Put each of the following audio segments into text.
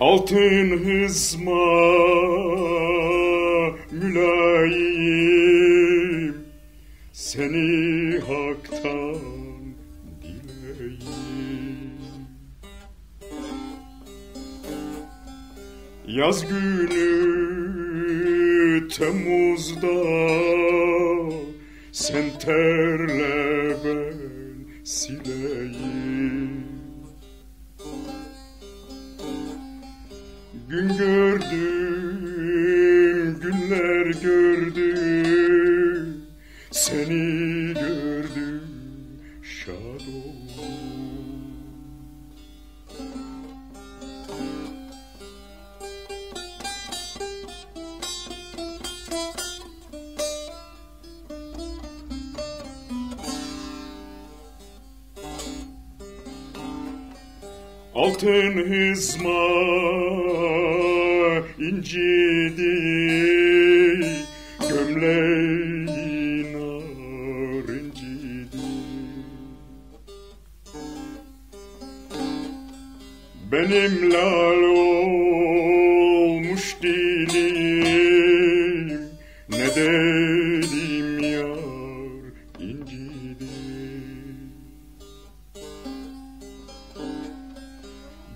Altın hızma mülayim seni haktan Yaz günü Temmuz'da Sen terle ben sileyim Gün gördüm, günler gördüm, seni gördüm, şad oldum. Altın hızma incidi gömleğin incidi Benim lal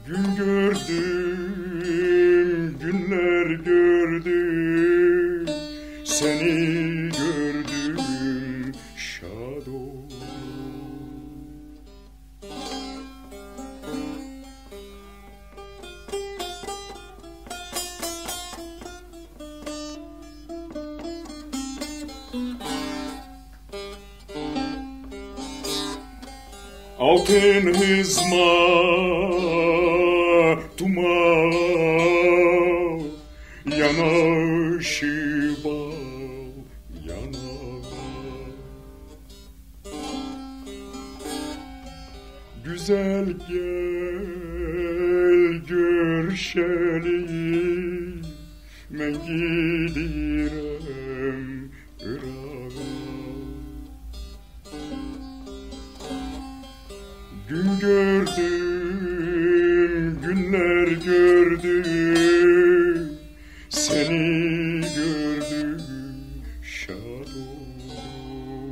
Gün gördüm, günler gördüm, seni gördüm, şad. Altın hızma tuma yanaşı bal yana Güzel gel görüşelim ben gidirem gördü seni gördü şad oldu.